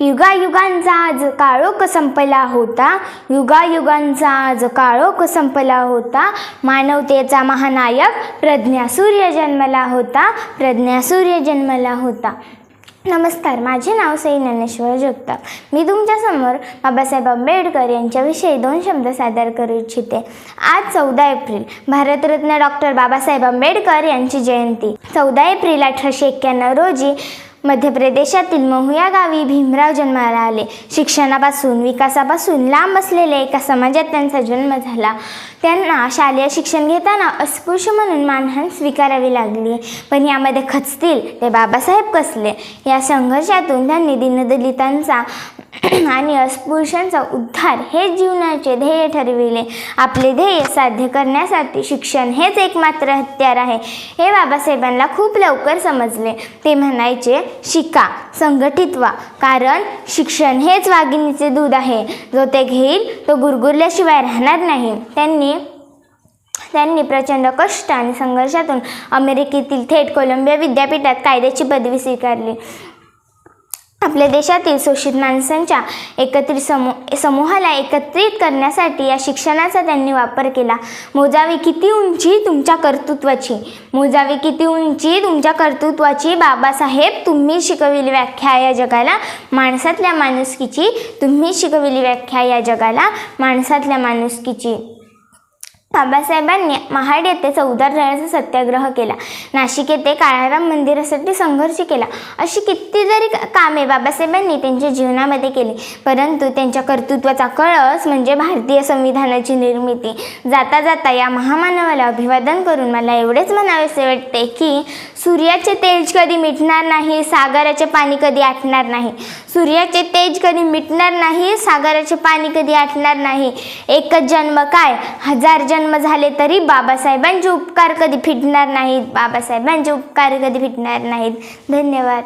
युगायुगांचा आज काळोख संपला होता. युगायुगांचा आज काळोख संपला होता. मानवतेचा महानायक प्रज्ञासूर्य जन्मला होता. प्रज्ञासूर्य जन्मला होता. नमस्कार माझे नाव सई ज्ञानेश्वर जगताप. मी तुमच्यासमोर बाबासाहेब आंबेडकर यांच्याविषयी दोन शब्द सादर करू इच्छिते. आज चौदा एप्रिल भारतरत्न डॉक्टर बाबासाहेब आंबेडकर यांची जयंती. चौदा एप्रिल अठराशे एक्क्याण्णव रोजी मध्य प्रदेशातील महू या गावी भीमराव जन्माला आले. शिक्षणापासून विकासापासून लांब असलेल्या एका समाजात त्यांचा जन्म झाला. त्यांना शालेय शिक्षण घेताना अस्पृश्य म्हणून मानहान स्वीकारावी लागली. पण यामध्ये खचतील ते बाबासाहेब कसले? या संघर्षातून त्यांनी दीनदलितांचा आणि अस्पृश्यांचा उद्धार हे जीवनाचे ध्येय ठरविले. आपले ध्येय साध्य करण्यासाठी शिक्षण हेच एकमात्र हत्यार आहे. हे बाबासाहेबांना खूप लवकर समजले. ते म्हणायचे शिका संघटित व्हा कारण शिक्षण हेच वाघिणीचे दूध आहे. जो ते घेईल तो गुरगुरल्याशिवाय राहणार नाही. त्यांनी त्यांनी प्रचंड कष्ट आणि संघर्षातून अमेरिकेतील थेट कोलंबिया विद्यापीठात कायद्याची पदवी स्वीकारली. आपल्या देशातील शोषित माणसांच्या एकत्रित समू समूहाला एकत्रित करण्यासाठी या शिक्षणाचा त्यांनी वापर केला. मोजावी किती उंची तुमच्या कर्तृत्वाची? मोजावी किती उंची तुमच्या कर्तृत्वाची? बाबासाहेब तुम्ही शिकविली व्याख्या या जगाला माणसातल्या माणुसकीची. तुम्ही शिकविली व्याख्या या जगाला माणसातल्या माणुसकीची. बाबासाहेबांनी महाड येथे चौदार जणांचा सत्याग्रह केला. नाशिक येथे काळाराम मंदिरासाठी संघर्ष केला. अशी कितीतरी कामे बाबासाहेबांनी त्यांच्या जीवनामध्ये केली परंतु त्यांच्या कर्तृत्वाचा कळस म्हणजे भारतीय संविधानाची निर्मिती. जाता जाता या महामानवाला अभिवादन करून मला एवढेच म्हणावेसे वाटते की सूर्याचे तेज कधी मिटणार नाही सागराचे पाणी कधी आटणार नाही. सूर्याचे तेज कधी मिटणार नाही सागराचे पाणी कधी आटणार नाही. एकच जन्म काय? हजार जन्म झाले तरी बाबासाहेबांचे उपकार कधी फिटणार नाहीत. बाबासाहेबांचे उपकार कधी फिटणार नाहीत. धन्यवाद.